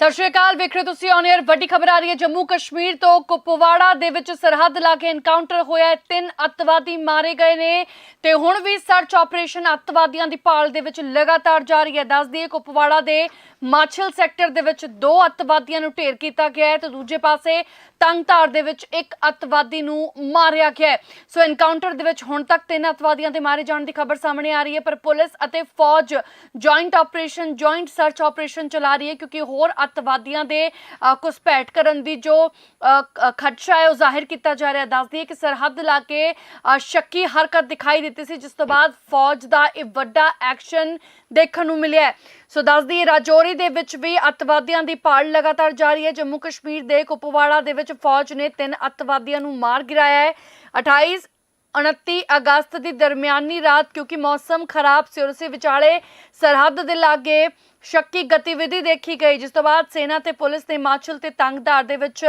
ਸਤਿ ਸ਼੍ਰੀ ਅਕਾਲ, ਵੇਖ ਰਹੇ ਤੁਸੀਂ ਔਨ 에ਅਰ ਵੱਡੀ ਖਬਰ ਆ ਰਹੀ ਹੈ ਜੰਮੂ ਕਸ਼ਮੀਰ ਤੋਂ ਕੁਪਵਾੜਾ ਦੇ ਵਿੱਚ ਸਰਹੱਦ ਲਾ ਕੇ ਐਨਕਾਊਂਟਰ ਹੋਇਆ ਹੈ। ਤਿੰਨ ਅੱਤਵਾਦੀ ਮਾਰੇ ਗਏ ਨੇ ਤੇ ਹੁਣ ਵੀ ਸਰਚ ਆਪਰੇਸ਼ਨ ਅੱਤਵਾਦੀਆਂ ਦੀ ਭਾਲ ਦੇ ਵਿੱਚ ਲਗਾਤਾਰ ਜਾਰੀ ਹੈ। ਦੱਸ ਦਈਏ, ਕੁਪਵਾੜਾ ਦੇ ਮਾਛਲ ਸੈਕਟਰ ਦੇ ਵਿੱਚ ਦੋ ਅੱਤਵਾਦੀਆਂ ਨੂੰ ਢੇਰ ਕੀਤਾ ਗਿਆ ਹੈ ਤੇ ਦੂਜੇ ਪਾਸੇ ਤੰਗਧਾਰ ਦੇ ਵਿੱਚ ਇੱਕ ਅੱਤਵਾਦੀ ਨੂੰ ਮਾਰਿਆ ਗਿਆ ਹੈ। ਸੋ ਐਨਕਾਊਂਟਰ ਦੇ ਵਿੱਚ ਹੁਣ ਤੱਕ ਤਿੰਨ ਅੱਤਵਾਦੀਆਂ ਦੇ ਮਾਰੇ ਜਾਣ ਦੀ ਖਬਰ ਸਾਹਮਣੇ ਆ ਰਹੀ ਹੈ ਪਰ ਪੁਲਿਸ ਅਤੇ ਫੌਜ joint operation joint search operation ਚਲਾ ਰਹੀ ਹੈ ਕਿਉਂਕਿ ਹੋਰ ਅੱਤਵਾਦੀਆਂ ਦੇ ਅ, ਘੁਸਪੈਠ ਕਰਨ ਦੀ ਜੋ ਖਦਸ਼ਾ ਹੈ ਉਹ ਜ਼ਾਹਿਰ ਕੀਤਾ ਜਾ ਰਿਹਾ ਹੈ। ਦੱਸਦੀ ਹੈ ਕਿ ਸਰਹੱਦ ਇਲਾਕੇ ਅ, ਸ਼ੱਕੀ ਹਰਕਤ ਦਿਖਾਈ ਦਿੱਤੀ ਸੀ ਜਿਸ ਤੋਂ ਬਾਅਦ ਫੌਜ ਦਾ ਇਹ ਵੱਡਾ ਐਕਸ਼ਨ ਦੇਖਣ ਨੂੰ ਮਿਲਿਆ ਸੋ ਦੱਸਦੀ ਹੈ, ਰਾਜੌਰੀ ਦੇ ਵਿੱਚ ਵੀ ਅੱਤਵਾਦੀਆਂ ਦੀ ਭਾਲ ਲਗਾਤਾਰ ਜਾਰੀ ਹੈ। ਜੰਮੂ ਕਸ਼ਮੀਰ ਦੇ ਕੁਪਵਾੜਾ ਦੇ ਵਿੱਚ ਫੌਜ ਨੇ ਤਿੰਨ ਅੱਤਵਾਦੀਆਂ ਨੂੰ ਮਾਰ ਗਿਰਾਇਆ ਹੈ। 28 29 ਅਗਸਤ ਦੀ ਦਰਮਿਆਨੀ ਰਾਤ, ਕਿਉਂਕਿ ਮੌਸਮ ਖਰਾਬ ਸੀ ਔਰ ਉਸੇ ਵਿਚਾਲੇ ਸਰਹੱਦ ਦੇ ਲਾਗੇ ਸ਼ੱਕੀ ਗਤੀਵਿਧੀ ਦੇਖੀ ਗਈ, ਜਿਸ ਤੋਂ ਬਾਅਦ ਸੈਨਾ ਤੇ ਪੁਲਿਸ ਨੇ ਹਿਮਾਚਲ ਤੇ ਤੰਗਧਾਰ ਦੇ ਵਿੱਚ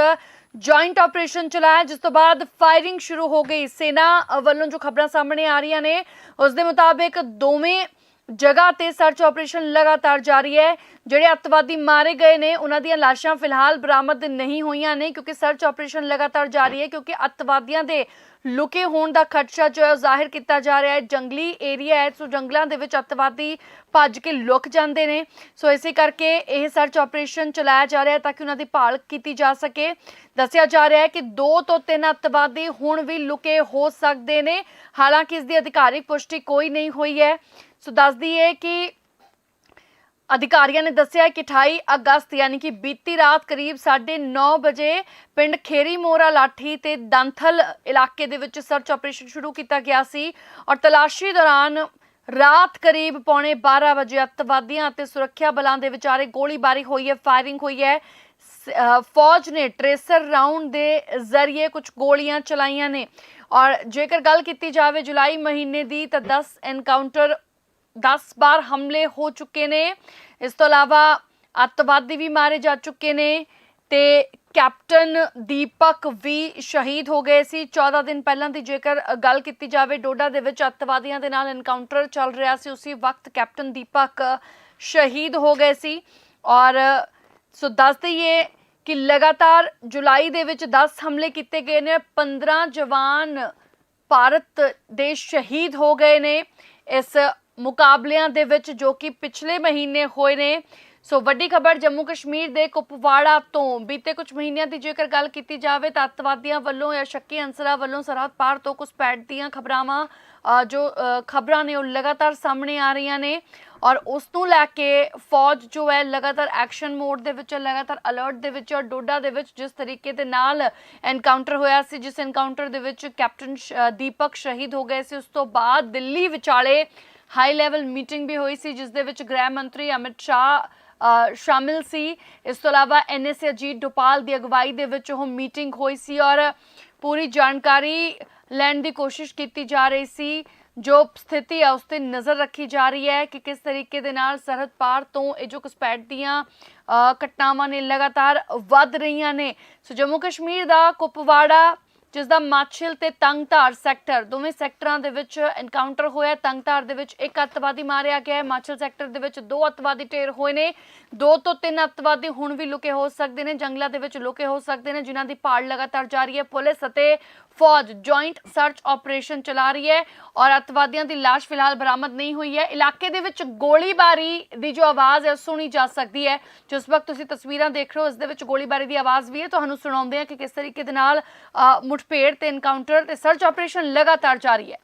ਜੁਆਇੰਟ ਆਪਰੇਸ਼ਨ ਚਲਾਇਆ, ਜਿਸ ਤੋਂ ਬਾਅਦ ਫਾਇਰਿੰਗ ਸ਼ੁਰੂ ਹੋ ਗਈ। ਸੈਨਾ ਵੱਲੋਂ ਜੋ ਖਬਰਾਂ ਸਾਹਮਣੇ ਆ ਰਹੀਆਂ ਨੇ, ਉਸ ਦੇ ਮੁਤਾਬਿਕ ਦੋਵੇਂ ਜਗ੍ਹਾ ਤੇ ਸਰਚ ਆਪਰੇਸ਼ਨ ਲਗਾਤਾਰ ਜਾਰੀ ਹੈ। ਜਿਹੜੇ ਅੱਤਵਾਦੀ ਮਾਰੇ ਗਏ ਨੇ, ਉਹਨਾਂ ਦੀਆਂ ਲਾਸ਼ਾਂ ਫਿਲਹਾਲ ਬਰਾਮਦ ਨਹੀਂ ਹੋਈਆਂ ਨੇ, ਕਿਉਂਕਿ ਸਰਚ ਆਪਰੇਸ਼ਨ ਲਗਾਤਾਰ ਜਾਰੀ ਹੈ, ਕਿਉਂਕਿ ਅੱਤਵਾਦੀਆਂ ਦੇ ਲੁਕੇ ਹੋਣ ਦਾ ਖਦਸ਼ਾ ਜੋ ਹੈ ਉਹ ਜ਼ਾਹਿਰ ਕੀਤਾ ਜਾ ਰਿਹਾ ਹੈ। ਜੰਗਲੀ ਏਰੀਆ ਹੈ, ਸੋ ਜੰਗਲਾਂ ਦੇ ਵਿੱਚ ਅੱਤਵਾਦੀ ਭੱਜ ਕੇ ਲੁਕ ਜਾਂਦੇ ਨੇ। ਸੋ ਇਸੇ ਕਰਕੇ ਇਹ ਸਰਚ ਆਪਰੇਸ਼ਨ ਚਲਾਇਆ ਜਾ ਰਿਹਾ ਹੈ ਤਾਂ ਕਿ ਉਹਨਾਂ ਦੀ ਭਾਲ ਕੀਤੀ ਜਾ ਸਕੇ। ਦੱਸਿਆ ਜਾ ਰਿਹਾ ਹੈ ਕਿ ਦੋ ਤੋਂ ਤਿੰਨ ਅੱਤਵਾਦੀ ਹੁਣ ਵੀ ਲੁਕੇ ਹੋ ਸਕਦੇ ਨੇ। ਹਾਲਾਂਕਿ ਇਸ ਦੀ ਅਧਿਕਾਰਿਕ ਪੁਸ਼ਟੀ ਕੋਈ ਨਹੀਂ ਹੋਈ ਹੈ। ਸੋ ਦੱਸਦੀ ਹੈ ਕਿ ਅਧਿਕਾਰੀਆਂ ਨੇ ਦੱਸਿਆ ਕਿ 28 ਅਗਸਤ ਯਾਨੀ ਕਿ ਬੀਤੀ ਰਾਤ ਕਰੀਬ 9:30 ਵਜੇ ਪਿੰਡ ਖੇਰੀ ਮੋਰਾ ਲਾਠੀ ਤੇ ਦੰਥਲ ਇਲਾਕੇ ਦੇ ਵਿੱਚ ਸਰਚ ਆਪਰੇਸ਼ਨ ਸ਼ੁਰੂ ਕੀਤਾ ਗਿਆ ਸੀ ਔਰ ਤਲਾਸ਼ੀ ਦੌਰਾਨ ਰਾਤ ਕਰੀਬ ਪੌਣੇ 12 ਵਜੇ ਅੱਤਵਾਦੀਆਂ ਅਤੇ ਸੁਰੱਖਿਆ ਬਲਾਂ ਦੇ ਵਿਚਾਰੇ ਗੋਲੀਬਾਰੀ ਹੋਈ ਹੈ ਫਾਇਰਿੰਗ ਹੋਈ ਹੈ। ਸ- ਫੌਜ ਨੇ ਟ੍ਰੇਸਰ ਰਾਉਂਡ ਦੇ ਜ਼ਰੀਏ ਕੁਝ ਗੋਲੀਆਂ ਚਲਾਈਆਂ ਨੇ ਔਰ ਜੇਕਰ ਗੱਲ ਕੀਤੀ ਜਾਵੇ ਜੁਲਾਈ ਮਹੀਨੇ ਦੀ ਤਾਂ 10 ਐਨਕਾਊਂਟਰ 10 ਬਾਰ ਹਮਲੇ ਹੋ ਚੁੱਕੇ ਨੇ ਇਸ ਤੋਂ ਇਲਾਵਾ ਅੱਤਵਾਦੀ ਵੀ ਮਾਰੇ ਜਾ ਚੁੱਕੇ ਨੇ ਤੇ ਕੈਪਟਨ ਦੀਪਕ ਵੀ ਸ਼ਹੀਦ ਹੋ ਗਏ ਸੀ 14 ਦਿਨ ਪਹਿਲਾਂ ਦੀ ਜੇਕਰ ਗੱਲ ਕੀਤੀ ਜਾਵੇ ਡੋਡਾ ਦੇ ਵਿੱਚ ਅੱਤਵਾਦੀਆਂ ਦੇ ਨਾਲ ਐਨਕਾਊਂਟਰ ਚੱਲ ਰਿਹਾ ਸੀ ਉਸੇ ਵਕਤ ਕੈਪਟਨ ਦੀਪਕ ਸ਼ਹੀਦ ਹੋ ਗਏ ਸੀ ਔਰ ਸੋ ਦੱਸ ਦਈਏ ਕਿ ਲਗਾਤਾਰ ਜੁਲਾਈ ਦੇ ਵਿੱਚ 10 ਹਮਲੇ ਕੀਤੇ ਗਏ ਨੇ 15 ਜਵਾਨ ਭਾਰਤ ਦੇ ਸ਼ਹੀਦ ਹੋ ਗਏ ਨੇ ਇਸ ਮੁਕਾਬਲਿਆਂ ਦੇ ਵਿੱਚ ਜੋ ਕਿ ਪਿਛਲੇ ਮਹੀਨੇ ਹੋਏ ਨੇ। ਸੋ ਵੱਡੀ ਖਬਰ ਜੰਮੂ ਕਸ਼ਮੀਰ ਦੇ ਕੁਪਵਾੜਾ ਤੋਂ। ਬੀਤੇ ਕੁਝ ਮਹੀਨਿਆਂ ਦੀ ਜੇਕਰ ਗੱਲ ਕੀਤੀ ਜਾਵੇ ਤਾਂ ਅੱਤਵਾਦੀਆਂ ਵੱਲੋਂ ਜਾਂ ਸ਼ੱਕੀ ਅੰਸਰਾਂ ਵੱਲੋਂ ਸਰਹੱਦ ਪਾਰ ਤੋਂ ਘੁਸਪੈਠ ਦੀਆਂ ਖਬਰਾਵਾਂ ਜੋ ਖਬਰਾਂ ਨੇ ਉਹ ਲਗਾਤਾਰ ਸਾਹਮਣੇ ਆ ਰਹੀਆਂ ਨੇ। ਔਰ ਉਸ ਨੂੰ ਲੈ ਕੇ ਫੌਜ ਜੋ ਹੈ ਲਗਾਤਾਰ ਐਕਸ਼ਨ ਮੋਡ ਦੇ ਵਿੱਚ ਹੈ, ਲਗਾਤਾਰ ਅਲਰਟ ਦੇ ਵਿੱਚ ਔਰ ਡੋਡਾ ਦੇ ਵਿੱਚ ਜਿਸ ਤਰੀਕੇ ਦੇ ਨਾਲ ਐਨਕਾਊਂਟਰ ਹੋਇਆ ਸੀ ਜਿਸ ਐਨਕਾਊਂਟਰ ਦੇ ਵਿੱਚ ਕੈਪਟਨ ਸ਼- ਦੀਪਕ ਸ਼ਹੀਦ ਹੋ ਗਏ ਸੀ। ਉਸ ਤੋਂ ਬਾਅਦ ਦਿੱਲੀ ਵਿਚਾਲੇ ਹਾਈ ਲੈਵਲ ਮੀਟਿੰਗ ਵੀ ਹੋਈ ਸੀ, ਜਿਸ ਦੇ ਵਿੱਚ ਗ੍ਰਹਿ ਮੰਤਰੀ ਅਮਿਤ ਸ਼ਾਹ ਸ਼ਾਮਿਲ ਸੀ। ਇਸ ਤੋਂ ਇਲਾਵਾ ਐਨਐਸਏ ਅਜੀਤ ਡੋਪਾਲ ਦੀ ਅਗਵਾਈ ਦੇ ਵਿੱਚ ਉਹ ਮੀਟਿੰਗ ਹੋਈ ਸੀ ਔਰ ਪੂਰੀ ਜਾਣਕਾਰੀ ਲੈਣ ਦੀ ਕੋਸ਼ਿਸ਼ ਕੀਤੀ ਜਾ ਰਹੀ ਸੀ। ਜੋ ਸਥਿਤੀ ਹੈ ਉਸ ਤੇ ਨਜ਼ਰ ਰੱਖੀ ਜਾ ਰਹੀ ਹੈ ਕਿ ਕਿਸ ਤਰੀਕੇ ਦੇ ਨਾਲ ਸਰਹੱਦ ਪਾਰ ਤੋਂ ਇਹ ਜੋ ਘੁਸਪੈਠ ਦੀਆਂ ਘਟਨਾਵਾਂ ਨੇ ਲਗਾਤਾਰ ਵੱਧ ਰਹੀਆਂ ਨੇ। ਸੋ ਜੰਮੂ ਕਸ਼ਮੀਰ ਦਾ ਕੁਪਵਾੜਾ ਜਿਸ ਦਾ ਮਾਛਿਲ ਤੇ ਤੰਗਧਾਰ ਸੈਕਟਰ ਦੋਵੇਂ ਸੈਕਟਰਾਂ ਦੇ ਵਿੱਚ ਐਨਕਾਊਂਟਰ ਹੋਇਆ ਤੰਗਧਾਰ ਦੇ ਵਿੱਚ ਇੱਕ ਅੱਤਵਾਦੀ ਮਾਰਿਆ ਗਿਆ ਹੈ। ਮਾਛਿਲ ਸੈਕਟਰ ਦੇ ਵਿੱਚ ਦੋ ਅੱਤਵਾਦੀ ਢੇਰ ਹੋਏ ਨੇ। ਦੋ ਤੋਂ ਤਿੰਨ ਅੱਤਵਾਦੀ ਹੁਣ ਵੀ ਲੁਕੇ ਹੋ ਸਕਦੇ ਨੇ। ਜੰਗਲਾਂ ਦੇ ਵਿੱਚ ਲੁਕੇ ਹੋ ਸਕਦੇ ਨੇ, ਜਿਨ੍ਹਾਂ ਦੀ ਭਾਲ ਲਗਾਤਾਰ ਜਾਰੀ ਹੈ। ਪੁਲਿਸ ਅਤੇ ਫੌਜ ਜੁਆਇੰਟ ਸਰਚ ਆਪਰੇਸ਼ਨ ਚਲਾ ਰਹੀ ਹੈ ਔਰ ਅੱਤਵਾਦੀਆਂ ਦੀ ਲਾਸ਼ ਫਿਲਹਾਲ ਬਰਾਮਦ ਨਹੀਂ ਹੋਈ ਹੈ। ਇਲਾਕੇ ਦੇ ਵਿੱਚ ਗੋਲੀਬਾਰੀ ਦੀ ਜੋ ਆਵਾਜ਼ ਹੈ ਸੁਣੀ ਜਾ ਸਕਦੀ ਹੈ। ਜਿਸ ਵਕਤ ਤੁਸੀਂ ਤਸਵੀਰਾਂ ਦੇਖ ਰਹੇ ਹੋ, ਇਸ ਦੇ ਵਿੱਚ ਗੋਲੀਬਾਰੀ ਦੀ ਆਵਾਜ਼ ਵੀ ਹੈ। ਤੁਹਾਨੂੰ ਸੁਣਾਉਂਦੇ ਹਾਂ ਕਿ ਕਿਸ ਤਰੀਕੇ ਦੇ ਨਾਲ ਮੁਠਭੇੜ ਤੇ ਐਨਕਾਊਂਟਰ ਤੇ ਸਰਚ ਆਪਰੇਸ਼ਨ ਲਗਾਤਾਰ ਜਾਰੀ ਹੈ।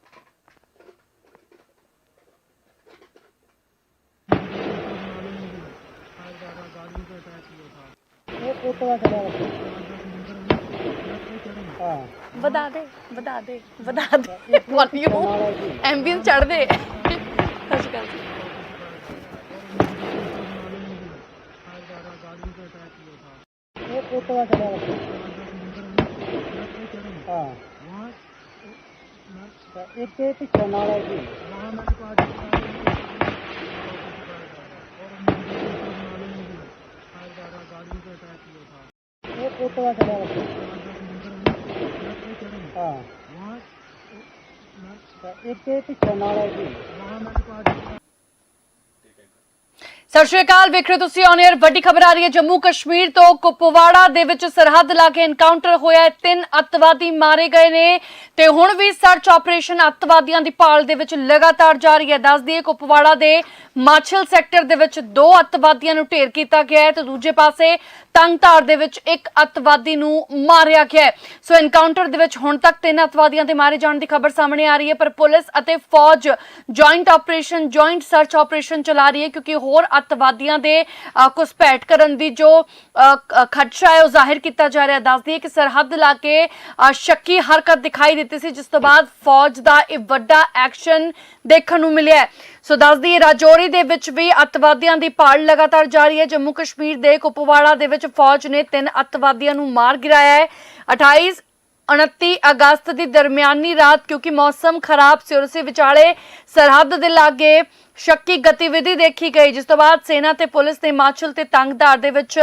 ਇਹ ਕੋਟਵਾ ਚਲਾ ਹਾਂ ਵਧਾ ਦੇ ਵਧਾ ਦੇ ਵਧਾ ਦੇ ਵੋਲਿਊਮ ਐਂਬੀਐਂਸ ਚੜ ਦੇ ਸੱਚ ਗੱਲ ਇਹ ਕੋਟਵਾ ਚਲਾ ਹਾਂ ਤਾਂ ਇੱਥੇ ਪਿੱਛੇ ਨਾਲ ਹੈ ਜੀ। ਇਹ ਕੋਟਵਾ ਚਲਾ ਹਾਂ ਤਾਂ ਇੱਥੇ ਪਿੱਛੇ ਨਾਲ ਹੈ ਜੀ ਸਤਿ ਸ਼੍ਰੀ ਅਕਾਲ, ਵੇਖ ਰਹੇ ਹੋ ਤੁਸੀਂ ਔਨ 에ਅਰ ਵੱਡੀ ਖਬਰ ਆ ਰਹੀ ਹੈ ਜੰਮੂ ਕਸ਼ਮੀਰ ਤੋਂ। ਕੁਪਵਾੜਾ ਦੇ ਵਿੱਚ ਸਰਹੱਦ ਲਾਗੇ ਐਨਕਾਊਂਟਰ ਹੋਇਆ ਤਿੰਨ ਅੱਤਵਾਦੀ ਮਾਰੇ ਗਏ ਨੇ ਤੇ ਹੁਣ ਵੀ ਸਰਚ ਆਪਰੇਸ਼ਨ ਅੱਤਵਾਦੀਆਂ ਦੀ ਭਾਲ ਦੇ ਵਿੱਚ ਲਗਾਤਾਰ ਜਾਰੀ ਹੈ। ਦੱਸ ਦਈਏ, ਕੁਪਵਾੜਾ ਦੇ ਮਾਛਲ ਸੈਕਟਰ ਦੇ ਵਿੱਚ ਦੋ ਅੱਤਵਾਦੀਆਂ ਨੂੰ ਢੇਰ ਕੀਤਾ ਗਿਆ ਹੈ ਤੇ ਦੂਜੇ ਪਾਸੇ ਤੰਗਧਾਰ ਦੇ ਵਿੱਚ ਇੱਕ ਅੱਤਵਾਦੀ ਨੂੰ ਮਾਰਿਆ ਗਿਆ ਹੈ। ਸੋ ਐਨਕਾਊਂਟਰ ਦੇ ਵਿੱਚ ਹੁਣ ਤੱਕ ਤਿੰਨ ਅੱਤਵਾਦੀਆਂ ਦੇ ਮਾਰੇ ਜਾਣ ਦੀ ਖਬਰ ਸਾਹਮਣੇ ਆ ਰਹੀ ਹੈ, ਪਰ ਪੁਲਿਸ ਅਤੇ ਫੌਜ joint operation joint search operation ਚਲਾ ਰਹੀ ਹੈ ਕਿਉਂਕਿ ਹੋਰ ਅੱਤਵਾਦੀਆਂ ਦੇ ਘੁਸਪੈਠ ਕਰਨ ਦੀ ਜੋ ਖਦਸ਼ਾ ਹੈ ਉਹ ਜ਼ਾਹਿਰ ਕੀਤਾ ਜਾ ਰਿਹਾ। ਦੱਸਦੀ ਹੈ ਕਿ ਸਰਹੱਦ ਇਲਾਕੇ ਅ, ਸ਼ੱਕੀ ਹਰਕਤ ਦਿਖਾਈ ਦਿੱਤੀ ਸੀ ਜਿਸ ਤੋਂ ਬਾਅਦ ਫੌਜ ਦਾ ਇਹ ਵੱਡਾ ਐਕਸ਼ਨ ਦੇਖਣ ਨੂੰ ਮਿਲਿਆ ਸੋ ਦੱਸਦੀ ਹੈ ਰਾਜੌਰੀ ਦੇ ਵਿੱਚ ਵੀ ਅੱਤਵਾਦੀਆਂ ਦੀ ਭਾਲ ਲਗਾਤਾਰ ਜਾਰੀ ਹੈ। ਜੰਮੂ ਕਸ਼ਮੀਰ ਦੇ ਕੁਪਵਾੜਾ ਦੇ ਵਿੱਚ ਫੌਜ ਨੇ ਤਿੰਨ ਅੱਤਵਾਦੀਆਂ ਨੂੰ ਮਾਰ ਗਿਰਾਇਆ ਹੈ। 28 29 ਅਗਸਤ ਦੀ ਦਰਮਿਆਨੀ ਰਾਤ ਕਿਉਂਕਿ ਮੌਸਮ ਖਰਾਬ ਸੀ ਔਰ ਉਸੇ ਵਿਚਾਲੇ ਸਰਹੱਦ ਦੇ ਲਾਗੇ ਸ਼ੱਕੀ ਗਤੀਵਿਧੀ ਦੇਖੀ ਗਈ, ਜਿਸ ਤੋਂ ਬਾਅਦ ਸੈਨਾ ਤੇ ਪੁਲਿਸ ਨੇ ਹਿਮਾਚਲ ਤੇ ਤੰਗਧਾਰ ਦੇ ਵਿੱਚ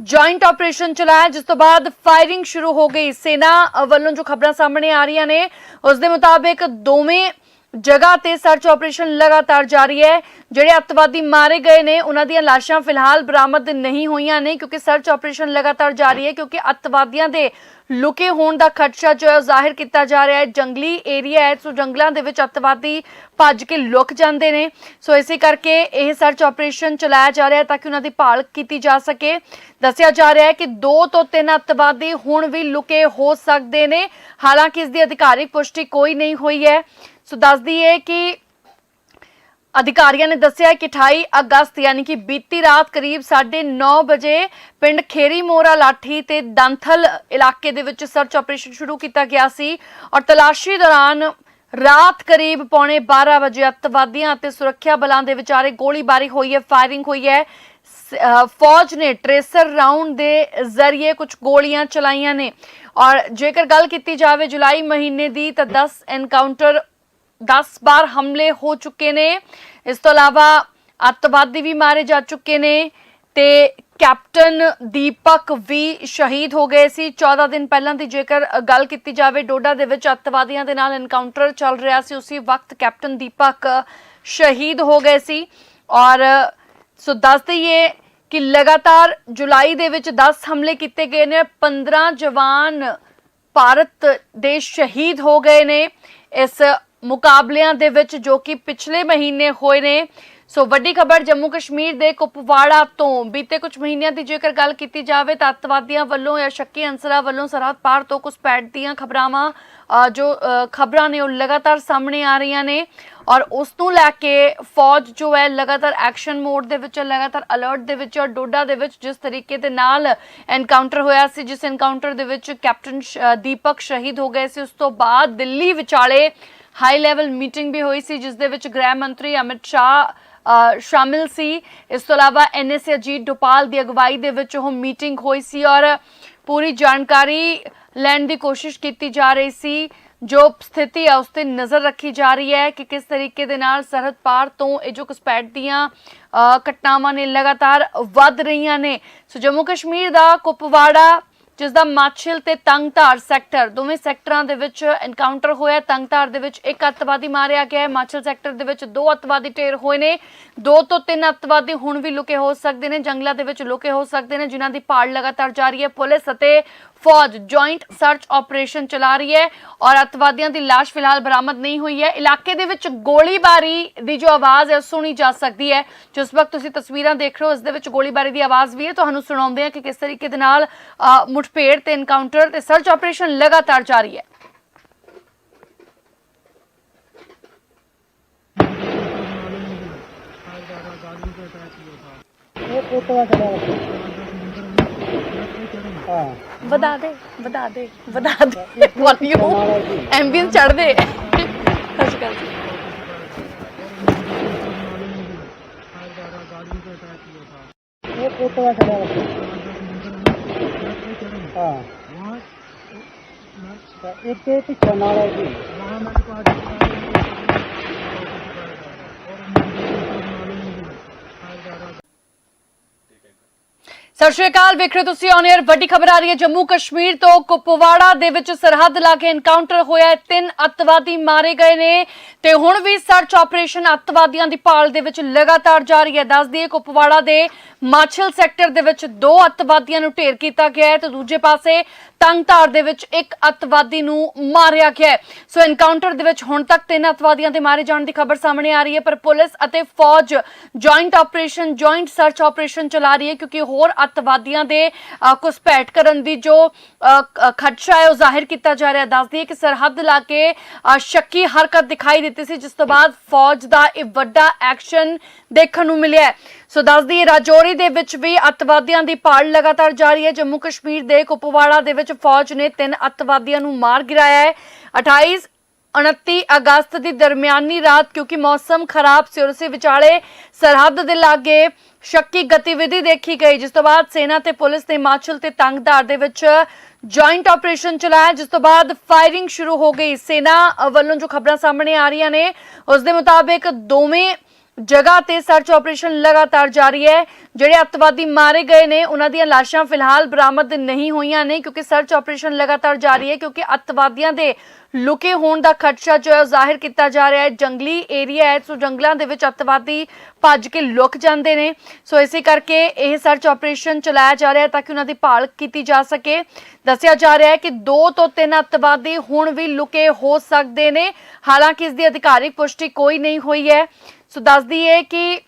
ਜੁਆਇੰਟ ਆਪਰੇਸ਼ਨ ਚਲਾਇਆ, ਜਿਸ ਤੋਂ ਬਾਅਦ ਫਾਇਰਿੰਗ ਸ਼ੁਰੂ ਹੋ ਗਈ। ਸੈਨਾ ਵੱਲੋਂ ਜੋ ਖਬਰਾਂ ਸਾਹਮਣੇ ਆ ਰਹੀਆਂ ਨੇ, ਉਸ ਦੇ ਮੁਤਾਬਿਕ ਦੋਵੇਂ ਜਗ੍ਹਾ ਤੇ ਸਰਚ ਆਪਰੇਸ਼ਨ ਲਗਾਤਾਰ ਜਾਰੀ ਹੈ। ਜਿਹੜੇ ਅੱਤਵਾਦੀ ਮਾਰੇ ਗਏ ਨੇ, ਉਹਨਾਂ ਦੀਆਂ ਲਾਸ਼ਾਂ ਫਿਲਹਾਲ ਬਰਾਮਦ ਨਹੀਂ ਹੋਈਆਂ ਨੇ ਕਿਉਂਕਿ ਸਰਚ ਆਪਰੇਸ਼ਨ ਲਗਾਤਾਰ ਜਾਰੀ ਹੈ ਕਿਉਂਕਿ ਅੱਤਵਾਦੀਆਂ ਦੇ ਲੁਕੇ ਹੋਣ ਦਾ ਖਦਸ਼ਾ ਜੋ ਹੈ ਉਹ ਜ਼ਾਹਿਰ ਕੀਤਾ ਜਾ ਰਿਹਾ ਹੈ। ਜੰਗਲੀ ਏਰੀਆ ਹੈ, ਸੋ ਜੰਗਲਾਂ ਦੇ ਵਿੱਚ ਅੱਤਵਾਦੀ ਭੱਜ ਕੇ ਲੁਕ ਜਾਂਦੇ ਨੇ। ਸੋ ਇਸੇ ਕਰਕੇ ਇਹ ਸਰਚ ਆਪਰੇਸ਼ਨ ਚਲਾਇਆ ਜਾ ਰਿਹਾ ਹੈ ਤਾਂ ਕਿ ਉਹਨਾਂ ਦੀ ਭਾਲ ਕੀਤੀ ਜਾ ਸਕੇ। ਦੱਸਿਆ ਜਾ ਰਿਹਾ ਹੈ ਕਿ ਦੋ ਤੋਂ ਤਿੰਨ ਅੱਤਵਾਦੀ ਹੁਣ ਵੀ ਲੁਕੇ ਹੋ ਸਕਦੇ ਨੇ। ਹਾਲਾਂਕਿ ਇਸ ਦੀ ਅਧਿਕਾਰਿਕ ਪੁਸ਼ਟੀ ਕੋਈ ਨਹੀਂ ਹੋਈ ਹੈ। ਸੋ ਦੱਸਦੀ ਹੈ ਕਿ ਅਧਿਕਾਰੀਆਂ ਨੇ ਦੱਸਿਆ ਕਿ 28 ਅਗਸਤ ਯਾਨੀ ਕਿ ਬੀਤੀ ਰਾਤ ਕਰੀਬ 9:30 ਵਜੇ ਪਿੰਡ ਖੇਰੀ ਮੋਰਾ ਲਾਠੀ ਤੇ ਦੰਥਲ ਇਲਾਕੇ ਦੇ ਵਿੱਚ ਸਰਚ ਆਪਰੇਸ਼ਨ ਸ਼ੁਰੂ ਕੀਤਾ ਗਿਆ ਸੀ ਔਰ ਤਲਾਸ਼ੀ ਦੌਰਾਨ ਰਾਤ ਕਰੀਬ ਪੌਣੇ 12 ਵਜੇ ਅੱਤਵਾਦੀਆਂ ਅਤੇ ਸੁਰੱਖਿਆ ਬਲਾਂ ਦੇ ਵਿਚਾਰੇ ਗੋਲੀਬਾਰੀ ਹੋਈ ਹੈ ਫਾਇਰਿੰਗ ਹੋਈ ਹੈ। ਫੌਜ ਨੇ ਟ੍ਰੇਸਰ ਰਾਉਂਡ ਦੇ ਜ਼ਰੀਏ ਕੁਝ ਗੋਲੀਆਂ ਚਲਾਈਆਂ ਨੇ ਔਰ ਜੇਕਰ ਗੱਲ ਕੀਤੀ ਜਾਵੇ ਜੁਲਾਈ ਮਹੀਨੇ ਦੀ ਤਾਂ 10 ਐਨਕਾਊਂਟਰ 10 ਬਾਰ ਹਮਲੇ ਹੋ ਚੁੱਕੇ ਨੇ ਇਸ ਤੋਂ ਇਲਾਵਾ ਅੱਤਵਾਦੀ ਵੀ ਮਾਰੇ ਜਾ ਚੁੱਕੇ ਨੇ ਤੇ ਕੈਪਟਨ ਦੀਪਕ ਵੀ ਸ਼ਹੀਦ ਹੋ ਗਏ ਸੀ 14 ਦਿਨ ਪਹਿਲਾਂ ਦੀ ਜੇਕਰ ਗੱਲ ਕੀਤੀ ਜਾਵੇ ਡੋਡਾ ਦੇ ਵਿੱਚ ਅੱਤਵਾਦੀਆਂ ਦੇ ਨਾਲ ਐਨਕਾਊਂਟਰ ਚੱਲ ਰਿਹਾ ਸੀ ਉਸੇ ਵਕਤ ਕੈਪਟਨ ਦੀਪਕ ਸ਼ਹੀਦ ਹੋ ਗਏ ਸੀ ਔਰ ਸੋ ਦੱਸ ਦਈਏ ਕਿ ਲਗਾਤਾਰ ਜੁਲਾਈ ਦੇ ਵਿੱਚ 10 ਹਮਲੇ ਕੀਤੇ ਗਏ ਨੇ 15 ਜਵਾਨ ਭਾਰਤ ਦੇ ਸ਼ਹੀਦ ਹੋ ਗਏ ਨੇ ਇਸ ਮੁਕਾਬਲਿਆਂ ਦੇ ਵਿੱਚ ਜੋ ਕਿ ਪਿਛਲੇ ਮਹੀਨੇ ਹੋਏ ਨੇ। ਸੋ ਵੱਡੀ ਖਬਰ ਜੰਮੂ ਕਸ਼ਮੀਰ ਦੇ ਕੁਪਵਾੜਾ ਤੋਂ। ਬੀਤੇ ਕੁਝ ਮਹੀਨਿਆਂ ਦੀ ਜੇਕਰ ਗੱਲ ਕੀਤੀ ਜਾਵੇ ਤਾਂ ਅੱਤਵਾਦੀਆਂ ਵੱਲੋਂ ਜਾਂ ਸ਼ੱਕੀ ਅੰਸਰਾਂ ਵੱਲੋਂ ਸਰਹੱਦ ਪਾਰ ਤੋਂ ਘੁਸਪੈਠ ਦੀਆਂ ਖਬਰਾਵਾਂ ਜੋ ਖਬਰਾਂ ਨੇ ਉਹ ਲਗਾਤਾਰ ਸਾਹਮਣੇ ਆ ਰਹੀਆਂ ਨੇ। ਔਰ ਉਸ ਨੂੰ ਲੈ ਕੇ ਫੌਜ ਜੋ ਹੈ ਲਗਾਤਾਰ ਐਕਸ਼ਨ ਮੋਡ ਦੇ ਵਿੱਚ ਹੈ, ਲਗਾਤਾਰ ਅਲਰਟ ਦੇ ਵਿੱਚ ਔਰ ਡੋਡਾ ਦੇ ਵਿੱਚ ਜਿਸ ਤਰੀਕੇ ਦੇ ਨਾਲ ਐਨਕਾਊਂਟਰ ਹੋਇਆ ਸੀ ਜਿਸ ਐਨਕਾਊਂਟਰ ਦੇ ਵਿੱਚ ਕੈਪਟਨ ਦੀਪਕ ਸ਼ਹੀਦ ਹੋ ਗਏ ਸੀ। ਉਸ ਤੋਂ ਬਾਅਦ ਦਿੱਲੀ ਵਿਚਾਲੇ ਹਾਈ ਲੈਵਲ ਮੀਟਿੰਗ ਵੀ ਹੋਈ ਸੀ, ਜਿਸ ਦੇ ਵਿੱਚ ਗ੍ਰਹਿ ਮੰਤਰੀ ਅਮਿਤ ਸ਼ਾਹ ਸ਼ਾਮਿਲ ਸੀ। ਇਸ ਤੋਂ ਇਲਾਵਾ ਐਨਐਸਏ ਅਜੀਤ ਡੋਪਾਲ ਦੀ ਅਗਵਾਈ ਦੇ ਵਿੱਚ ਉਹ ਮੀਟਿੰਗ ਹੋਈ ਸੀ ਔਰ ਪੂਰੀ ਜਾਣਕਾਰੀ ਲੈਣ ਦੀ ਕੋਸ਼ਿਸ਼ ਕੀਤੀ ਜਾ ਰਹੀ ਸੀ। ਜੋ ਸਥਿਤੀ ਹੈ, ਉਸ ਤੇ ਨਜ਼ਰ ਰੱਖੀ ਜਾ ਰਹੀ ਹੈ ਕਿ ਕਿਸ ਤਰੀਕੇ ਦੇ ਨਾਲ ਸਰਹੱਦ ਪਾਰ ਤੋਂ ਇਹ ਜੋ ਘੁਸਪੈਠ ਦੀਆਂ ਘਟਨਾਵਾਂ ਨੇ ਲਗਾਤਾਰ ਵੱਧ ਰਹੀਆਂ ਨੇ। ਸੋ ਜੰਮੂ ਕਸ਼ਮੀਰ ਦਾ ਕੁਪਵਾੜਾ ਜਿਸ ਦਾ ਮਾਛਿਲ ਤੇ ਤੰਗਧਾਰ ਸੈਕਟਰ ਦੋਵੇਂ ਸੈਕਟਰਾਂ ਦੇ ਵਿੱਚ ਐਨਕਾਊਂਟਰ ਹੋਇਆ ਤੰਗਧਾਰ ਦੇ ਵਿੱਚ ਇੱਕ ਅੱਤਵਾਦੀ ਮਾਰਿਆ ਗਿਆ ਹੈ। ਮਾਛਿਲ ਸੈਕਟਰ ਦੇ ਵਿੱਚ ਦੋ ਅੱਤਵਾਦੀ ਢੇਰ ਹੋਏ ਨੇ। ਦੋ ਤੋਂ ਤਿੰਨ ਅੱਤਵਾਦੀ ਹੁਣ ਵੀ ਲੁਕੇ ਹੋ ਸਕਦੇ ਨੇ। ਜੰਗਲਾਂ ਦੇ ਵਿੱਚ ਲੁਕੇ ਹੋ ਸਕਦੇ ਨੇ, ਜਿਨ੍ਹਾਂ ਦੀ ਭਾਲ ਲਗਾਤਾਰ ਜਾਰੀ ਹੈ। ਪੁਲਿਸ ਅਤੇ ਫੌਜ ਜੁਆਇੰਟ ਸਰਚ ਆਪਰੇਸ਼ਨ ਚਲਾ ਰਹੀ ਹੈ ਔਰ ਅੱਤਵਾਦੀਆਂ ਦੀ ਲਾਸ਼ ਫਿਲਹਾਲ ਬਰਾਮਦ ਨਹੀਂ ਹੋਈ ਹੈ। ਇਲਾਕੇ ਦੇ ਵਿੱਚ ਗੋਲੀਬਾਰੀ ਦੀ ਜੋ ਆਵਾਜ਼ ਹੈ ਸੁਣੀ ਜਾ ਸਕਦੀ ਹੈ। ਜਿਸ ਵਕਤ ਤੁਸੀਂ ਤਸਵੀਰਾਂ ਦੇਖ ਰਹੇ ਹੋ, ਇਸ ਦੇ ਵਿੱਚ ਗੋਲੀਬਾਰੀ ਦੀ ਆਵਾਜ਼ ਵੀ ਹੈ। ਤੁਹਾਨੂੰ ਸੁਣਾਉਂਦੇ ਹਾਂ ਕਿ ਕਿਸ ਤਰੀਕੇ ਦੇ ਨਾਲ ਮੁਠਭੇੜ ਤੇ ਐਨਕਾਊਂਟਰ ਤੇ ਸਰਚ ਆਪਰੇਸ਼ਨ ਲਗਾਤਾਰ ਜਾਰੀ ਹੈ। ਇਹ ਕੋਟਵਾ ਚਲਾ ਹਾਂ। ਵਧਾ ਦੇ ਵਧਾ ਦੇ ਵਧਾ ਦੇ। ਵੋਲਿਊਮ ਐਂਬੀਐਂਸ ਚੜ ਦੇ। ਸਤਿ ਸ਼੍ਰੀ ਅਕਾਲ ਜੀ। ਇਹ ਕੋਟਵਾ ਚਲਾ ਹਾਂ। ਤਾਂ ਇੱਕ ਇਹ ਪਿੱਛੇ ਨਾਲ ਹੈ ਜੀ। ਸਤਿ ਸ਼੍ਰੀ ਅਕਾਲ, ਵੇਖ ਰਹੇ ਤੁਸੀਂ ਔਨ 에ਅਰ ਵੱਡੀ ਖਬਰ ਆ ਰਹੀ ਹੈ ਜੰਮੂ ਕਸ਼ਮੀਰ ਤੋਂ ਕੁਪਵਾੜਾ ਦੇ ਵਿੱਚ ਸਰਹੱਦ ਲਾ ਕੇ ਐਨਕਾਊਂਟਰ ਹੋਇਆ ਹੈ। ਤਿੰਨ ਅੱਤਵਾਦੀ ਮਾਰੇ ਗਏ ਨੇ ਤੇ ਹੁਣ ਵੀ ਸਰਚ ਆਪਰੇਸ਼ਨ ਅੱਤਵਾਦੀਆਂ ਦੀ ਭਾਲ ਦੇ ਵਿੱਚ ਲਗਾਤਾਰ ਜਾਰੀ ਹੈ। ਦੱਸ ਦਈਏ ਕੁਪਵਾੜਾ ਦੇ ਮਾਛਲ ਸੈਕਟਰ ਦੇ ਵਿੱਚ ਦੋ ਅੱਤਵਾਦੀਆਂ ਨੂੰ ਢੇਰ ਕੀਤਾ ਗਿਆ ਹੈ ਤੇ ਦੂਜੇ ਪਾਸੇ ਤੰਗਧਾਰ ਦੇ ਵਿੱਚ ਇੱਕ ਅੱਤਵਾਦੀ ਨੂੰ ਮਾਰਿਆ ਗਿਆ ਸੋ ਐਨਕਾਊਂਟਰ ਦੇ ਵਿੱਚ ਹੁਣ ਤੱਕ ਤਿੰਨ ਅੱਤਵਾਦੀਆਂ ਦੇ ਮਾਰੇ ਜਾਣ ਦੀ ਖਬਰ ਸਾਹਮਣੇ ਆ ਰਹੀ ਹੈ ਪਰ ਪੁਲਿਸ ਅਤੇ ਫੌਜ joint operation joint search operation ਚਲਾ ਰਹੀ ਹੈ ਕਿਉਂਕਿ ਹੋਰ ਅੱਤਵਾਦੀਆਂ ਦੇ ਅ, ਘੁਸਪੈਠ ਕਰਨ ਦੀ ਜੋ ਅ, ਖਦਸ਼ਾ ਹੈ ਉਹ ਜ਼ਾਹਿਰ ਕੀਤਾ ਜਾ ਰਿਹਾ ਦੱਸਦੀ ਹੈ ਕਿ ਸਰਹੱਦ ਇਲਾਕੇ ਅ, ਸ਼ੱਕੀ ਹਰਕਤ ਦਿਖਾਈ ਦਿੱਤੀ ਸੀ ਜਿਸ ਤੋਂ ਬਾਅਦ ਫੌਜ ਦਾ ਇਹ ਵੱਡਾ ਐਕਸ਼ਨ ਦੇਖਣ ਨੂੰ ਮਿਲਿਆ ਸੋ ਦੱਸਦੀ ਹੈ, ਰਾਜੌਰੀ ਦੇ ਵਿੱਚ ਵੀ ਅੱਤਵਾਦੀਆਂ ਦੀ ਭਾਲ ਲਗਾਤਾਰ ਜਾਰੀ ਹੈ। ਜੰਮੂ ਕਸ਼ਮੀਰ ਦੇ ਕੁਪਵਾੜਾ ਦੇ ਵਿੱਚ ਫੌਜ ਨੇ ਤਿੰਨ ਅੱਤਵਾਦੀਆਂ ਨੂੰ ਮਾਰ ਗਿਰਾਇਆ ਹੈ। 28 29 ਅਗਸਤ ਦੀ ਦਰਮਿਆਨੀ ਰਾਤ, ਕਿਉਂਕਿ ਮੌਸਮ ਖਰਾਬ ਸੀ ਔਰ ਉਸੇ ਵਿਚਾਲੇ ਸਰਹੱਦ ਦੇ ਲਾਗੇ ਸ਼ੱਕੀ ਗਤੀਵਿਧੀ ਦੇਖੀ ਗਈ, ਜਿਸ ਤੋਂ ਬਾਅਦ ਸੈਨਾ ਤੇ ਪੁਲਿਸ ਨੇ ਹਿਮਾਚਲ ਤੇ ਤੰਗਧਾਰ ਦੇ ਵਿੱਚ ਜੁਆਇੰਟ ਆਪਰੇਸ਼ਨ ਚਲਾਇਆ, ਜਿਸ ਤੋਂ ਬਾਅਦ ਫਾਇਰਿੰਗ ਸ਼ੁਰੂ ਹੋ ਗਈ। ਸੈਨਾ ਵੱਲੋਂ ਜੋ ਖਬਰਾਂ ਸਾਹਮਣੇ ਆ ਰਹੀਆਂ ਨੇ, ਉਸ ਦੇ ਮੁਤਾਬਿਕ ਦੋਵੇਂ ਜਗ੍ਹਾ ਤੇ ਸਰਚ ਆਪਰੇਸ਼ਨ ਲਗਾਤਾਰ ਜਾਰੀ ਹੈ। ਜਿਹੜੇ ਅੱਤਵਾਦੀ ਮਾਰੇ ਗਏ ਨੇ, ਉਹਨਾਂ ਦੀਆਂ ਲਾਸ਼ਾਂ ਫਿਲਹਾਲ ਬਰਾਮਦ ਨਹੀਂ ਹੋਈਆਂ ਨੇ, ਕਿਉਂਕਿ ਸਰਚ ਆਪਰੇਸ਼ਨ ਲਗਾਤਾਰ ਜਾਰੀ ਹੈ, ਕਿਉਂਕਿ ਅੱਤਵਾਦੀਆਂ ਦੇ ਲੁਕੇ ਹੋਣ ਦਾ ਖਦਸ਼ਾ ਜੋ ਹੈ ਉਹ ਜ਼ਾਹਿਰ ਕੀਤਾ ਜਾ ਰਿਹਾ ਹੈ। ਜੰਗਲੀ ਏਰੀਆ ਹੈ, ਸੋ ਜੰਗਲਾਂ ਦੇ ਵਿੱਚ ਅੱਤਵਾਦੀ ਭੱਜ ਕੇ ਲੁਕ ਜਾਂਦੇ ਨੇ। ਸੋ ਇਸੇ ਕਰਕੇ ਇਹ ਸਰਚ ਆਪਰੇਸ਼ਨ ਚਲਾਇਆ ਜਾ ਰਿਹਾ ਹੈ ਤਾਂ ਕਿ ਉਹਨਾਂ ਦੀ ਭਾਲ ਕੀਤੀ ਜਾ ਸਕੇ। ਦੱਸਿਆ ਜਾ ਰਿਹਾ ਹੈ ਕਿ ਦੋ ਤੋਂ ਤਿੰਨ ਅੱਤਵਾਦੀ ਹੁਣ ਵੀ ਲੁਕੇ ਹੋ ਸਕਦੇ ਨੇ। ਹਾਲਾਂਕਿ ਇਸ ਦੀ ਅਧਿਕਾਰਿਕ ਪੁਸ਼ਟੀ ਕੋਈ ਨਹੀਂ ਹੋਈ ਹੈ। ਸੋ ਦੱਸਦੀ ਹੈ ਕਿ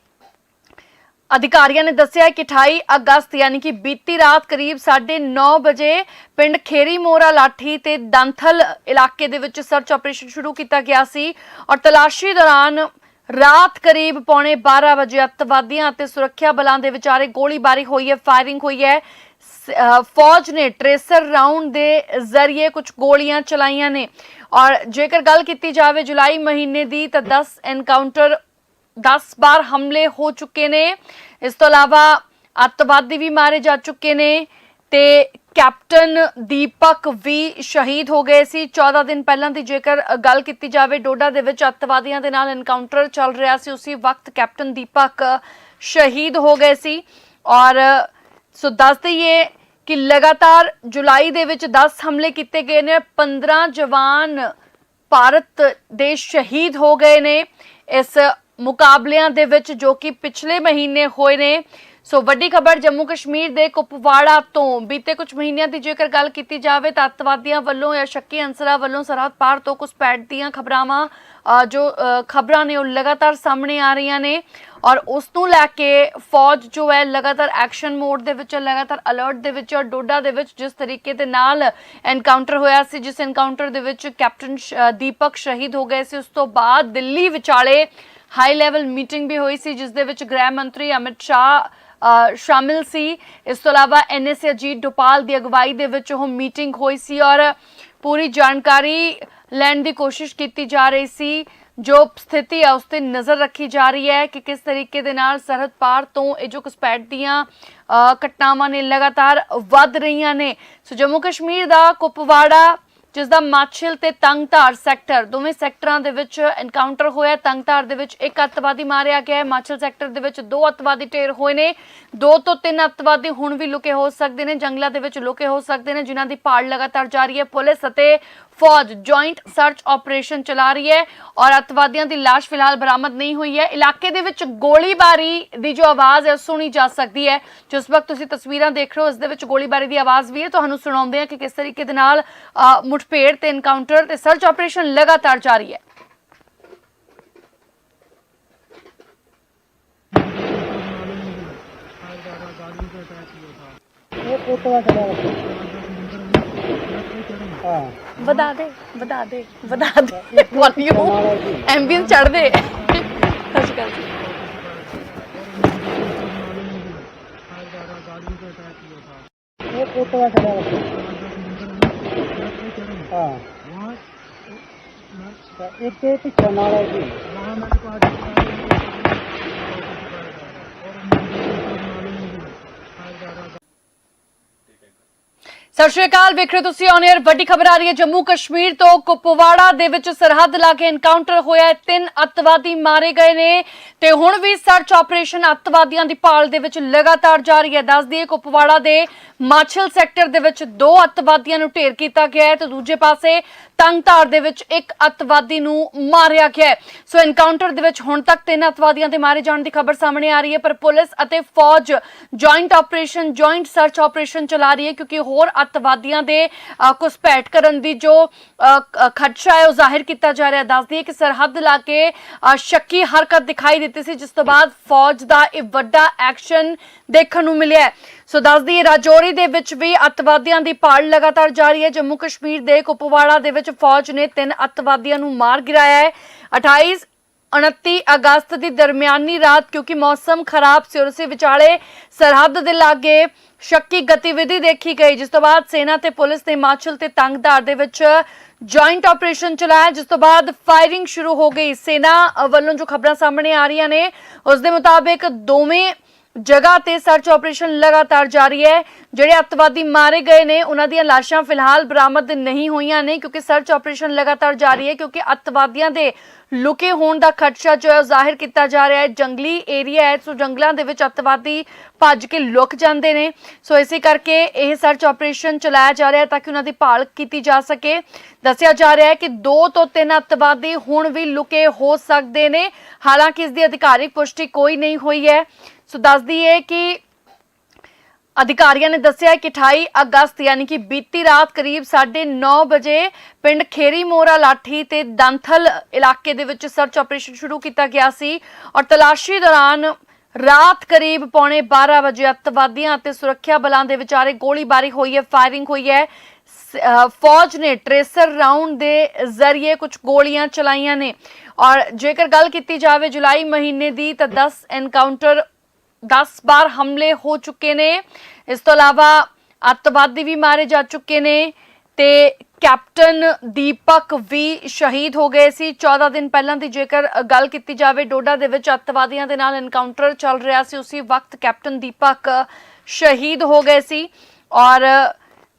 ਅਧਿਕਾਰੀਆਂ ਨੇ ਦੱਸਿਆ ਕਿ 28 ਅਗਸਤ ਯਾਨੀ ਕਿ ਬੀਤੀ ਰਾਤ ਕਰੀਬ 9:30 ਵਜੇ ਪਿੰਡ ਖੇਰੀ ਮੋਰਾ ਲਾਠੀ ਤੇ ਦੰਥਲ ਇਲਾਕੇ ਦੇ ਵਿੱਚ ਸਰਚ ਆਪਰੇਸ਼ਨ ਸ਼ੁਰੂ ਕੀਤਾ ਗਿਆ ਸੀ ਔਰ ਤਲਾਸ਼ੀ ਦੌਰਾਨ ਰਾਤ ਕਰੀਬ ਪੌਣੇ 12 ਵਜੇ ਅੱਤਵਾਦੀਆਂ ਅਤੇ ਸੁਰੱਖਿਆ ਬਲਾਂ ਦੇ ਵਿਚਾਰੇ ਗੋਲੀਬਾਰੀ ਹੋਈ ਹੈ ਫਾਇਰਿੰਗ ਹੋਈ ਹੈ। ਫੌਜ ਨੇ ਟ੍ਰੇਸਰ ਰਾਉਂਡ ਦੇ ਜ਼ਰੀਏ ਕੁਝ ਗੋਲੀਆਂ ਚਲਾਈਆਂ ਨੇ ਔਰ ਜੇਕਰ ਗੱਲ ਕੀਤੀ ਜਾਵੇ ਜੁਲਾਈ ਮਹੀਨੇ ਦੀ ਤਾਂ 10 ਐਨਕਾਊਂਟਰ 10 ਬਾਰ ਹਮਲੇ ਹੋ ਚੁੱਕੇ ਨੇ ਇਸ ਤੋਂ ਇਲਾਵਾ ਅੱਤਵਾਦੀ ਵੀ ਮਾਰੇ ਜਾ ਚੁੱਕੇ ਨੇ ਤੇ ਕੈਪਟਨ ਦੀਪਕ ਵੀ ਸ਼ਹੀਦ ਹੋ ਗਏ ਸੀ 14 ਦਿਨ ਪਹਿਲਾਂ ਦੀ ਜੇਕਰ ਗੱਲ ਕੀਤੀ ਜਾਵੇ ਡੋਡਾ ਦੇ ਵਿੱਚ ਅੱਤਵਾਦੀਆਂ ਦੇ ਨਾਲ ਐਨਕਾਊਂਟਰ ਚੱਲ ਰਿਹਾ ਸੀ ਉਸੇ ਵਕਤ ਕੈਪਟਨ ਦੀਪਕ ਸ਼ਹੀਦ ਹੋ ਗਏ ਸੀ ਔਰ ਸੋ ਦੱਸ ਦਈਏ ਕਿ ਲਗਾਤਾਰ ਜੁਲਾਈ ਦੇ ਵਿੱਚ 10 ਹਮਲੇ ਕੀਤੇ ਗਏ ਨੇ 15 ਜਵਾਨ ਭਾਰਤ ਦੇ ਸ਼ਹੀਦ ਹੋ ਗਏ ਨੇ ਇਸ ਮੁਕਾਬਲਿਆਂ ਦੇ ਵਿੱਚ ਜੋ ਕਿ ਪਿਛਲੇ ਮਹੀਨੇ ਹੋਏ ਨੇ। ਸੋ ਵੱਡੀ ਖਬਰ ਜੰਮੂ ਕਸ਼ਮੀਰ ਦੇ ਕੁਪਵਾੜਾ ਤੋਂ। ਬੀਤੇ ਕੁਝ ਮਹੀਨਿਆਂ ਦੀ ਜੇਕਰ ਗੱਲ ਕੀਤੀ ਜਾਵੇ ਤਾਂ ਅੱਤਵਾਦੀਆਂ ਵੱਲੋਂ ਜਾਂ ਸ਼ੱਕੀ ਅੰਸਰਾਂ ਵੱਲੋਂ ਸਰਹੱਦ ਪਾਰ ਤੋਂ ਘੁਸਪੈਠ ਦੀਆਂ ਖਬਰਾਵਾਂ ਜੋ ਖਬਰਾਂ ਨੇ ਉਹ ਲਗਾਤਾਰ ਸਾਹਮਣੇ ਆ ਰਹੀਆਂ ਨੇ ਔਰ ਉਸ ਨੂੰ ਲੈ ਕੇ ਫੌਜ ਜੋ ਹੈ ਲਗਾਤਾਰ ਐਕਸ਼ਨ ਮੋਡ ਦੇ ਵਿੱਚ ਹੈ, ਲਗਾਤਾਰ ਅਲਰਟ ਦੇ ਵਿੱਚ ਔਰ ਡੋਡਾ ਦੇ ਵਿੱਚ ਜਿਸ ਤਰੀਕੇ ਦੇ ਨਾਲ ਐਨਕਾਊਂਟਰ ਹੋਇਆ ਸੀ ਜਿਸ ਐਨਕਾਊਂਟਰ ਦੇ ਵਿੱਚ ਕੈਪਟਨ ਸ਼- ਦੀਪਕ ਸ਼ਹੀਦ ਹੋ ਗਏ ਸੀ ਉਸ ਤੋਂ ਬਾਅਦ ਦਿੱਲੀ ਵਿਚਾਲੇ ਹਾਈ ਲੈਵਲ ਮੀਟਿੰਗ ਵੀ ਹੋਈ ਸੀ ਜਿਸ ਦੇ ਵਿੱਚ ਗ੍ਰਹਿ ਮੰਤਰੀ ਅਮਿਤ ਸ਼ਾਹ ਸ਼ਾਮਿਲ ਸੀ। ਇਸ ਤੋਂ ਇਲਾਵਾ ਐਨਐਸਏ ਅਜੀਤ ਡੋਪਾਲ ਦੀ ਅਗਵਾਈ ਦੇ ਵਿੱਚ ਉਹ ਮੀਟਿੰਗ ਹੋਈ ਸੀ ਔਰ ਪੂਰੀ ਜਾਣਕਾਰੀ ਲੈਣ ਦੀ ਕੋਸ਼ਿਸ਼ ਕੀਤੀ ਜਾ ਰਹੀ ਸੀ। ਜੋ ਸਥਿਤੀ ਹੈ ਉਸ ਤੇ ਨਜ਼ਰ ਰੱਖੀ ਜਾ ਰਹੀ ਹੈ ਕਿ ਕਿਸ ਤਰੀਕੇ ਦੇ ਨਾਲ ਸਰਹੱਦ ਪਾਰ ਤੋਂ ਇਹ ਜੋ ਘੁਸਪੈਠ ਦੀਆਂ ਘਟਨਾਵਾਂ ਨੇ ਲਗਾਤਾਰ ਵੱਧ ਰਹੀਆਂ ਨੇ। ਸੋ ਜੰਮੂ ਕਸ਼ਮੀਰ ਦਾ ਕੁਪਵਾੜਾ, ਜਿਸ ਦਾ ਮਾਛਿਲ ਤੇ ਤੰਗਧਾਰ ਸੈਕਟਰ, ਦੋਵੇਂ ਸੈਕਟਰਾਂ ਦੇ ਵਿੱਚ ਐਨਕਾਊਂਟਰ ਹੋਇਆ। ਤੰਗਧਾਰ ਦੇ ਵਿੱਚ ਇੱਕ ਅੱਤਵਾਦੀ ਮਾਰਿਆ ਗਿਆ ਹੈ। ਮਾਛਿਲ ਸੈਕਟਰ ਦੇ ਵਿੱਚ ਦੋ ਅੱਤਵਾਦੀ ਢੇਰ ਹੋਏ ਨੇ। ਦੋ ਤੋਂ ਤਿੰਨ ਅੱਤਵਾਦੀ ਹੁਣ ਵੀ ਲੁਕੇ ਹੋ ਸਕਦੇ ਨੇ। ਜੰਗਲਾਂ ਦੇ ਵਿੱਚ ਲੁਕੇ ਹੋ ਸਕਦੇ ਨੇ, ਜਿਨ੍ਹਾਂ ਦੀ ਭਾਲ ਲਗਾਤਾਰ ਜਾਰੀ ਹੈ। ਪੁਲਿਸ ਅਤੇ ਫੌਜ ਜੁਆਇੰਟ ਸਰਚ ਆਪਰੇਸ਼ਨ ਚਲਾ ਰਹੀ ਹੈ ਔਰ ਅੱਤਵਾਦੀਆਂ ਦੀ ਲਾਸ਼ ਫਿਲਹਾਲ ਬਰਾਮਦ ਨਹੀਂ ਹੋਈ ਹੈ। ਇਲਾਕੇ ਦੇ ਵਿੱਚ ਗੋਲੀਬਾਰੀ ਦੀ ਜੋ ਆਵਾਜ਼ ਹੈ ਸੁਣੀ ਜਾ ਸਕਦੀ ਹੈ। ਜਿਸ ਵਕਤ ਤੁਸੀਂ ਤਸਵੀਰਾਂ ਦੇਖ ਰਹੇ ਹੋ, ਇਸ ਦੇ ਵਿੱਚ ਗੋਲੀਬਾਰੀ ਦੀ ਆਵਾਜ਼ ਵੀ ਹੈ। ਤੁਹਾਨੂੰ ਸੁਣਾਉਂਦੇ ਹਾਂ ਕਿ ਕਿਸ ਤਰੀਕੇ ਦੇ ਨਾਲ ਮੁਠਭੇੜ ਤੇ ਐਨਕਾਊਂਟਰ ਤੇ ਸਰਚ ਆਪਰੇਸ਼ਨ ਲਗਾਤਾਰ ਜਾਰੀ ਹੈ। ਇਹ ਕੋਟਵਾ ਚੜਿਆ ਵਾ। ਹਾਂ। ਵਧਾ ਦੇ ਵਧਾ ਦੇ ਵਧਾ ਦੇ। ਵੋਲਿਊਮ ਐਂਬੀਐਂਸ ਚੜ ਦੇ। ਸਤਿ ਸ਼੍ਰੀ ਅਕਾਲ ਜੀ। ਇਹ ਕੋਟਵਾ ਚੜਿਆ ਵਾ। ਹਾਂ। ਤਾਂ ਇੱਥੇ ਪਿੱਛੇ ਨਾਲ ਹੈ ਜੀ ਸਤਿ ਸ਼੍ਰੀ ਅਕਾਲ, ਵੇਖ ਰਹੇ ਹੋ ਤੁਸੀਂ ਔਨ 에ਅਰ ਵੱਡੀ ਖਬਰ ਆ ਰਹੀ ਹੈ ਜੰਮੂ ਕਸ਼ਮੀਰ ਤੋਂ। ਕੁਪਵਾੜਾ ਦੇ ਵਿੱਚ ਸਰਹੱਦ ਲਾਗੇ ਐਨਕਾਊਂਟਰ ਹੋਇਆ ਤਿੰਨ ਅੱਤਵਾਦੀ ਮਾਰੇ ਗਏ ਨੇ ਤੇ ਹੁਣ ਵੀ ਸਰਚ ਆਪਰੇਸ਼ਨ ਅੱਤਵਾਦੀਆਂ ਦੀ ਭਾਲ ਦੇ ਵਿੱਚ ਲਗਾਤਾਰ ਜਾਰੀ ਹੈ। ਦੱਸ ਦਈਏ, ਕੁਪਵਾੜਾ ਦੇ ਮਾਛਲ ਸੈਕਟਰ ਦੇ ਵਿੱਚ ਦੋ ਅੱਤਵਾਦੀਆਂ ਨੂੰ ਢੇਰ ਕੀਤਾ ਗਿਆ ਹੈ ਤੇ ਦੂਜੇ ਪਾਸੇ ਤੰਗਧਾਰ ਦੇ ਵਿੱਚ ਇੱਕ ਅੱਤਵਾਦੀ ਨੂੰ ਮਾਰਿਆ ਗਿਆ ਸੋ ਐਨਕਾਊਂਟਰ ਦੇ ਵਿੱਚ ਹੁਣ ਤੱਕ ਤਿੰਨ ਅੱਤਵਾਦੀਆਂ ਦੇ ਮਾਰੇ ਜਾਣ ਦੀ ਖਬਰ ਸਾਹਮਣੇ ਆ ਰਹੀ ਹੈ ਪਰ ਪੁਲਿਸ ਅਤੇ ਫੌਜ joint operation joint search operation ਚਲਾ ਰਹੀ ਹੈ ਕਿਉਂਕਿ ਹੋਰ ਅੱਤਵਾਦੀਆਂ ਦੇ ਅ, ਘੁਸਪੈਠ ਕਰਨ ਦੀ ਜੋ ਖਦਸ਼ਾ ਹੈ ਉਹ ਜ਼ਾਹਿਰ ਕੀਤਾ ਜਾ ਰਿਹਾ ਦੱਸਦੀ ਹੈ ਕਿ ਸਰਹੱਦ ਇਲਾਕੇ ਅ, ਸ਼ੱਕੀ ਹਰਕਤ ਦਿਖਾਈ ਦਿੱਤੀ ਸੀ ਜਿਸ ਤੋਂ ਬਾਅਦ ਫੌਜ ਦਾ ਇਹ ਵੱਡਾ ਐਕਸ਼ਨ ਦੇਖਣ ਨੂੰ ਮਿਲਿਆ ਸੋ ਦੱਸਦੀ ਹੈ ਰਾਜੌਰੀ ਦੇ ਵਿੱਚ ਵੀ ਅੱਤਵਾਦੀਆਂ ਦੀ ਭਾਲ ਲਗਾਤਾਰ ਜਾਰੀ ਹੈ। ਜੰਮੂ ਕਸ਼ਮੀਰ ਦੇ ਕੁਪਵਾੜਾ ਦੇ ਵਿੱਚ ਫੌਜ ਨੇ ਤਿੰਨ ਅੱਤਵਾਦੀਆਂ ਨੂੰ ਮਾਰ ਗਿਰਾਇਆ ਹੈ। 28 29 ਅਗਸਤ ਦੀ ਦਰਮਿਆਨੀ ਰਾਤ, ਕਿਉਂਕਿ ਮੌਸਮ ਖਰਾਬ ਸੀ ਔਰ ਉਸੇ ਵਿਚਾਲੇ ਸਰਹੱਦ ਦੇ ਲਾਗੇ ਸ਼ੱਕੀ ਗਤੀਵਿਧੀ ਦੇਖੀ ਗਈ, ਜਿਸ ਤੋਂ ਬਾਅਦ ਸੈਨਾ ਤੇ ਪੁਲਿਸ ਨੇ ਹਿਮਾਚਲ ਤੇ ਤੰਗਧਾਰ ਦੇ ਵਿੱਚ ਜੁਆਇੰਟ ਆਪਰੇਸ਼ਨ ਚਲਾਇਆ, ਜਿਸ ਤੋਂ ਬਾਅਦ ਫਾਇਰਿੰਗ ਸ਼ੁਰੂ ਹੋ ਗਈ। ਸੈਨਾ ਵੱਲੋਂ ਜੋ ਖਬਰਾਂ ਸਾਹਮਣੇ ਆ ਰਹੀਆਂ ਨੇ, ਉਸ ਦੇ ਮੁਤਾਬਿਕ ਦੋਵੇਂ ਜਗ੍ਹਾ ਤੇ ਸਰਚ ਆਪਰੇਸ਼ਨ ਲਗਾਤਾਰ ਜਾਰੀ ਹੈ। ਜਿਹੜੇ ਅੱਤਵਾਦੀ ਮਾਰੇ ਗਏ ਨੇ, ਉਹਨਾਂ ਦੀਆਂ ਲਾਸ਼ਾਂ ਫਿਲਹਾਲ ਬਰਾਮਦ ਨਹੀਂ ਹੋਈਆਂ ਨੇ ਕਿਉਂਕਿ ਸਰਚ ਆਪਰੇਸ਼ਨ ਲਗਾਤਾਰ ਜਾਰੀ ਹੈ ਕਿਉਂਕਿ ਅੱਤਵਾਦੀਆਂ ਦੇ ਲੁਕੇ ਹੋਣ ਦਾ ਖਦਸ਼ਾ ਜੋ ਹੈ ਉਹ ਜ਼ਾਹਿਰ ਕੀਤਾ ਜਾ ਰਿਹਾ ਹੈ। ਜੰਗਲੀ ਏਰੀਆ ਹੈ, ਸੋ ਜੰਗਲਾਂ ਦੇ ਵਿੱਚ ਅੱਤਵਾਦੀ ਭੱਜ ਕੇ ਲੁਕ ਜਾਂਦੇ ਨੇ। ਸੋ ਇਸੇ ਕਰਕੇ ਇਹ ਸਰਚ ਆਪਰੇਸ਼ਨ ਚਲਾਇਆ ਜਾ ਰਿਹਾ ਹੈ ਤਾਂ ਕਿ ਉਹਨਾਂ ਦੀ ਭਾਲ ਕੀਤੀ ਜਾ ਸਕੇ। ਦੱਸਿਆ ਜਾ ਰਿਹਾ ਹੈ ਕਿ ਦੋ ਤੋਂ ਤਿੰਨ ਅੱਤਵਾਦੀ ਹੁਣ ਵੀ ਲੁਕੇ ਹੋ ਸਕਦੇ ਨੇ। ਹਾਲਾਂਕਿ ਇਸ ਦੀ ਅਧਿਕਾਰਿਕ ਪੁਸ਼ਟੀ ਕੋਈ ਨਹੀਂ ਹੋਈ ਹੈ। ਸੋ ਦੱਸਦੀ ਹੈ ਕਿ ਅਧਿਕਾਰੀਆਂ ਨੇ ਦੱਸਿਆ ਕਿ 28 ਅਗਸਤ ਯਾਨੀ ਕਿ ਬੀਤੀ ਰਾਤ ਕਰੀਬ 9:30 ਵਜੇ ਪਿੰਡ ਖੇਰੀ ਮੋਰਾ ਲਾਠੀ ਤੇ ਦੰਥਲ ਇਲਾਕੇ ਦੇ ਵਿੱਚ ਸਰਚ ਆਪਰੇਸ਼ਨ ਸ਼ੁਰੂ ਕੀਤਾ ਗਿਆ ਸੀ ਔਰ ਤਲਾਸ਼ੀ ਦੌਰਾਨ ਰਾਤ ਕਰੀਬ ਪੌਣੇ 12 ਵਜੇ ਅੱਤਵਾਦੀਆਂ ਅਤੇ ਸੁਰੱਖਿਆ ਬਲਾਂ ਦੇ ਵਿਚਾਰੇ ਗੋਲੀਬਾਰੀ ਹੋਈ ਹੈ ਫਾਇਰਿੰਗ ਹੋਈ ਹੈ। ਫੌਜ ਨੇ ਟ੍ਰੇਸਰ ਰਾਉਂਡ ਦੇ ਜ਼ਰੀਏ ਕੁਝ ਗੋਲੀਆਂ ਚਲਾਈਆਂ ਨੇ ਔਰ ਜੇਕਰ ਗੱਲ ਕੀਤੀ ਜਾਵੇ ਜੁਲਾਈ ਮਹੀਨੇ ਦੀ ਤਾਂ 10 ਐਨਕਾਊਂਟਰ 10 ਬਾਰ ਹਮਲੇ ਹੋ ਚੁੱਕੇ ਨੇ। ਇਸ ਤੋਂ ਇਲਾਵਾ ਅੱਤਵਾਦੀ ਵੀ ਮਾਰੇ ਜਾ ਚੁੱਕੇ ਨੇ ਤੇ ਕੈਪਟਨ ਦੀਪਕ ਵੀ ਸ਼ਹੀਦ ਹੋ ਗਏ ਸੀ। 14 ਦਿਨ ਪਹਿਲਾਂ ਦੀ ਜੇਕਰ ਗੱਲ ਕੀਤੀ ਜਾਵੇ, ਡੋਡਾ ਦੇ ਵਿੱਚ ਅੱਤਵਾਦੀਆਂ ਦੇ ਨਾਲ ਐਨਕਾਊਂਟਰ ਚੱਲ ਰਿਹਾ ਸੀ। ਉਸੇ ਵਕਤ ਕੈਪਟਨ ਦੀਪਕ ਸ਼ਹੀਦ ਹੋ ਗਏ ਸੀ ਔਰ